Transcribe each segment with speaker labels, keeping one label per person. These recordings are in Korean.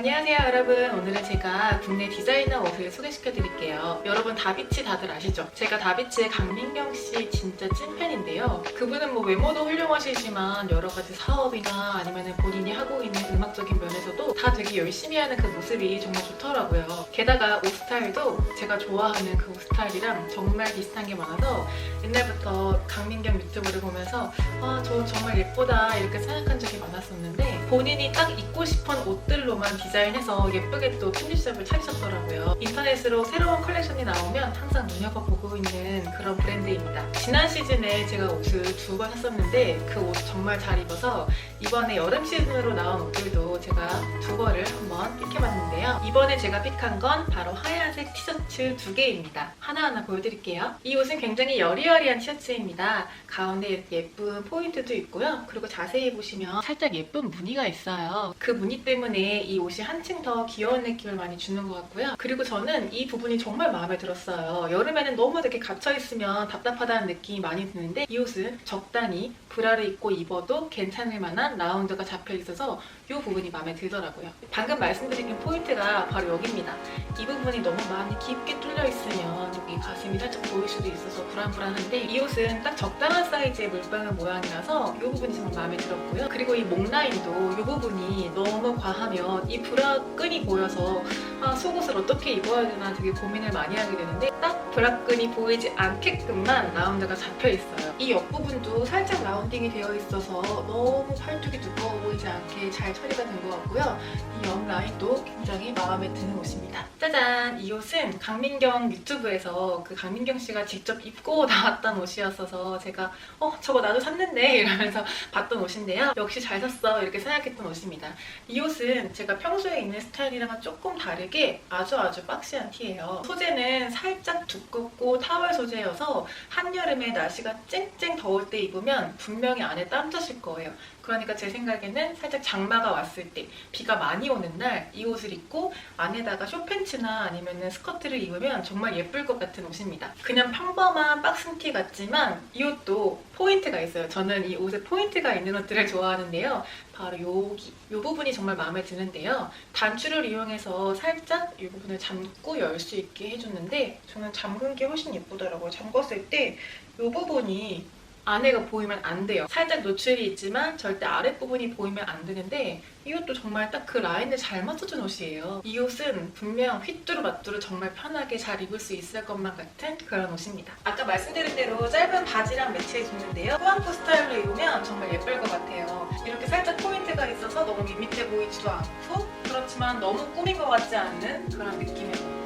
Speaker 1: 안녕하세요 여러분. 오늘은 제가 국내 디자이너 옷을 소개시켜 드릴게요. 여러분 다비치 다들 아시죠? 제가 다비치의 강민경 씨 진짜 찐팬인데요. 그분은 뭐 외모도 훌륭하시지만 여러 가지 사업이나 아니면 본인이 하고 있는 음악적인 면에서도 다 되게 열심히 하는 그 모습이 정말 좋더라고요. 게다가 옷 스타일도 제가 좋아하는 그 옷 스타일이랑 정말 비슷한 게 많아서 옛날부터 강민경 유튜브를 보면서 아, 저 정말 예쁘다 이렇게 생각한 적이 많았었는데 본인이 딱 입고 싶은 옷들로만 해서 예쁘게 또 편집샵을 차리셨더라고요. 인터넷으로 새로운 컬렉션이 나오면 항상 눈여겨보고 있는 그런 브랜드입니다. 지난 시즌에 제가 옷을 두 번 샀었는데 그 옷 정말 잘 입어서 이번에 여름 시즌으로 나온 옷들도 제가 두 벌을 한번 픽해봤는데요. 이번에 제가 픽한 건 바로 하얀색 티셔츠 두 개입니다. 하나하나 보여드릴게요. 이 옷은 굉장히 여리여리한 티셔츠입니다. 가운데 이렇게 예쁜 포인트도 있고요. 그리고 자세히 보시면 살짝 예쁜 무늬가 있어요. 그 무늬 때문에 이 옷이 한층 더 귀여운 느낌을 많이 주는 것 같고요. 그리고 저는 이 부분이 정말 마음에 들었어요. 여름에는 너무 이렇게 갇혀있으면 답답하다는 느낌이 많이 드는데 이 옷은 적당히 브라를 입고 입어도 괜찮을 만한 라운드가 잡혀 있어서 이 부분이 마음에 들더라고요. 방금 말씀드린 포인트가 바로 여기입니다. 이 부분이 너무 많이 깊게 뚫려 있으면 여기 가슴이 살짝 보일 수도 있어서 불안불안한데 이 옷은 딱 적당한 사이즈의 물방울 모양이라서 이 부분이 정말 마음에 들었고요. 그리고 이 목 라인도 이 부분이 너무 과하면 이 브라 끈이 보여서 아, 속옷을 어떻게 입어야 되나 되게 고민을 많이 하게 되는데 딱 브라 끈이 보이지 않게끔만 라운드가 잡혀 있어요. 이 옆부분도 살짝 라운딩이 되어 있어서 너무 팔뚝이 두꺼워 보이지 않게 잘 처리가 된 것 같고요. 이 옆 라인도 굉장히 마음에 드는 옷입니다. 짜잔! 이 옷은 강민경 유튜브에서 그 강민경 씨가 직접 입고 나왔던 옷이었어서 제가 어 저거 나도 샀는데 이러면서 봤던 옷인데요. 역시 잘 샀어 이렇게 생각했던 옷입니다. 이 옷은 제가 평소에 입는 스타일이랑은 조금 다르게 아주 아주 박시한 티예요. 소재는 살짝 두껍고 타월 소재여서 한여름에 날씨가 쨍쨍 더울 때 입으면 분명히 안에 땀 젖을 거예요. 그러니까 제 생각에는 살짝 장마가 왔을 때 비가 많이 오는 날 이 옷을 입고 안에다가 쇼팬츠나 아니면 스커트를 입으면 정말 예쁠 것 같은 옷입니다. 그냥 평범한 박스티 같지만 이 옷도 포인트가 있어요. 저는 이 옷에 포인트가 있는 옷들을 좋아하는데요. 바로 여기 이 부분이 정말 마음에 드는데요. 단추를 이용해서 살짝 이 부분을 잠고 열 수 있게 해줬는데 저는 잠근 게 훨씬 예쁘더라고요. 잠궜을 때 이 부분이 안에가 보이면 안 돼요. 살짝 노출이 있지만 절대 아랫부분이 보이면 안 되는데 이것도 정말 딱 그 라인을 잘 맞춰준 옷이에요. 이 옷은 분명 휘뚜루 마뚜루 정말 편하게 잘 입을 수 있을 것만 같은 그런 옷입니다. 아까 말씀드린 대로 짧은 바지랑 매치해줬는데요. 후안포 스타일로 입으면 정말 예쁠 것 같아요. 이렇게 살짝 포인트가 있어서 너무 밋밋해 보이지도 않고 그렇지만 너무 꾸민 것 같지 않는 그런 느낌의 옷.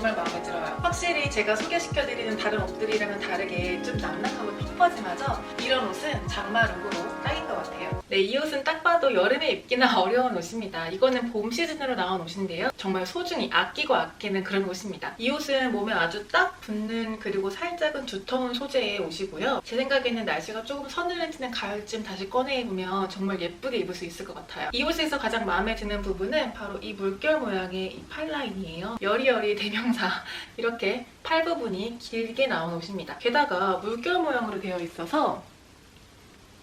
Speaker 1: 정말 마음에 들어요. 확실히 제가 소개시켜드리는 다른 옷들이랑은 다르게 좀 낭낭하고 펑퍼짐하죠? 이런 옷은 장마룩으로 딱인 것 같아요. 네, 이 옷은 딱 봐도 여름에 입기나 어려운 옷입니다. 이거는 봄 시즌으로 나온 옷인데요. 정말 소중히 아끼고 아끼는 그런 옷입니다. 이 옷은 몸에 아주 딱 붙는 그리고 살짝은 두터운 소재의 옷이고요. 제 생각에는 날씨가 조금 서늘해지는 가을쯤 다시 꺼내 입으면 정말 예쁘게 입을 수 있을 것 같아요. 이 옷에서 가장 마음에 드는 부분은 바로 이 물결 모양의 이 팔라인이에요. 여리여리 대명 사 이렇게 팔 부분이 길게 나온 옷입니다. 게다가 물결 모양으로 되어 있어서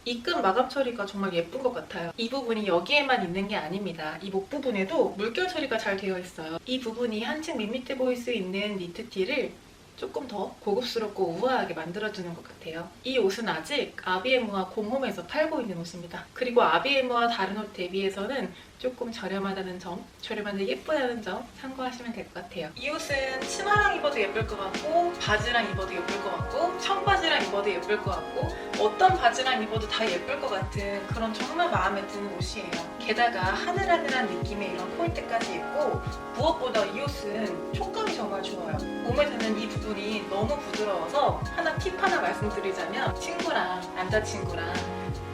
Speaker 1: 이끈 마감 처리가 정말 예쁜 것 같아요. 이 부분이 여기에만 있는 게 아닙니다. 이 목 부분에도 물결 처리가 잘 되어 있어요. 이 부분이 한층 밋밋해 보일 수 있는 니트티를 조금 더 고급스럽고 우아하게 만들어주는 것 같아요. 이 옷은 아직 아비에무와 공홈에서 팔고 있는 옷입니다. 그리고 아비에무와 다른 옷 대비해서는 조금 저렴하다는 점, 저렴한데 예쁘다는 점 참고하시면 될 것 같아요. 이 옷은 치마랑 입어도 예쁠 것 같고 바지랑 입어도 예쁠 것 같고 청바지랑 입어도 예쁠 것 같고 어떤 바지랑 입어도 다 예쁠 것 같은 그런 정말 마음에 드는 옷이에요. 게다가 하늘하늘한 느낌의 이런 포인트까지 있고 무엇보다 이 옷은 촉감이 정말 좋아요. 몸에 드는 이 부분이 너무 부드러워서 하나 팁 하나 말씀드리자면 친구랑 남자친구랑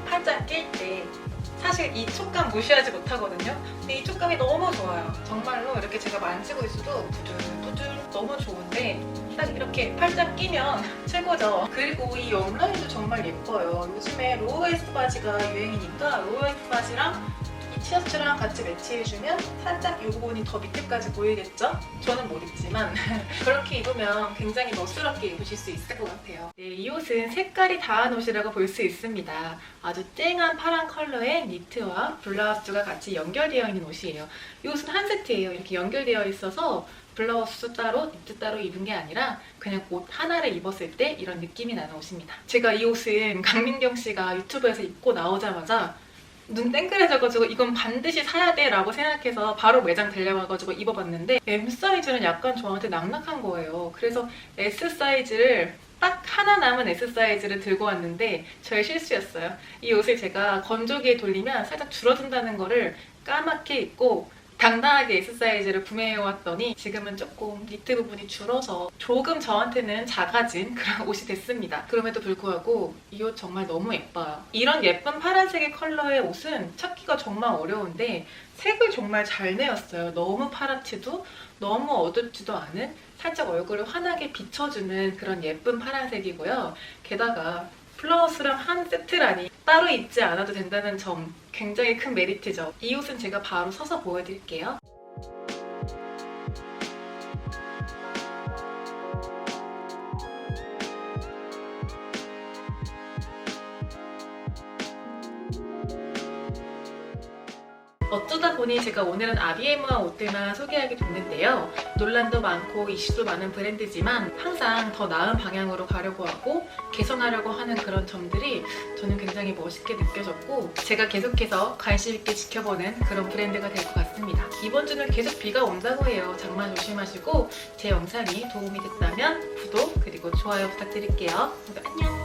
Speaker 1: 팔짱 낄 때 사실 이 촉감 무시하지 못하거든요. 근데 이 촉감이 너무 좋아요. 정말로 이렇게 제가 만지고 있어도 부들부들 너무 좋은데 딱 이렇게 팔짱 끼면 최고죠. 그리고 이 옆라인도 정말 예뻐요. 요즘에 로우웨이스트 바지가 유행이니까 로우웨이스트 바지랑 이 티셔츠랑 같이 매치해주면 살짝 이 부분이 더 밑에까지 보이겠죠? 저는 못 입지만 그렇게 입으면 굉장히 멋스럽게 입으실 수 있을 것 같아요. 네, 이 옷은 색깔이 다한 옷이라고 볼 수 있습니다. 아주 쨍한 파란 컬러의 니트와 블라우스가 같이 연결되어 있는 옷이에요. 이 옷은 한 세트예요. 이렇게 연결되어 있어서 블라우스 따로, 니트 따로 입은 게 아니라 그냥 옷 하나를 입었을 때 이런 느낌이 나는 옷입니다. 제가 이 옷은 강민경 씨가 유튜브에서 입고 나오자마자 눈 땡그레져가지고 이건 반드시 사야 돼 라고 생각해서 바로 매장 달려와가지고 입어봤는데 M 사이즈는 약간 저한테 낙낙한 거예요. 그래서 S 사이즈를 딱 하나 남은 S 사이즈를 들고 왔는데 저의 실수였어요. 이 옷을 제가 건조기에 돌리면 살짝 줄어든다는 거를 까맣게 입고 당당하게 S 사이즈를 구매해왔더니 지금은 조금 니트 부분이 줄어서 조금 저한테는 작아진 그런 옷이 됐습니다. 그럼에도 불구하고 이 옷 정말 너무 예뻐요. 이런 예쁜 파란색의 컬러의 옷은 찾기가 정말 어려운데 색을 정말 잘 내었어요. 너무 파랗지도 너무 어둡지도 않은 살짝 얼굴을 환하게 비춰주는 그런 예쁜 파란색이고요. 게다가 플라워스랑 한 세트라니 따로 입지 않아도 된다는 점 굉장히 큰 메리트죠. 이 옷은 제가 바로 서서 보여드릴게요. 어쩌다 보니 제가 오늘은 아비에무한 옷들만 소개하게 됐는데요. 논란도 많고 이슈도 많은 브랜드지만 항상 더 나은 방향으로 가려고 하고 개선하려고 하는 그런 점들이 저는 굉장히 멋있게 느껴졌고 제가 계속해서 관심 있게 지켜보는 그런 브랜드가 될 것 같습니다. 이번 주는 계속 비가 온다고 해요. 장마 조심하시고 제 영상이 도움이 됐다면 구독 그리고 좋아요 부탁드릴게요. 안녕!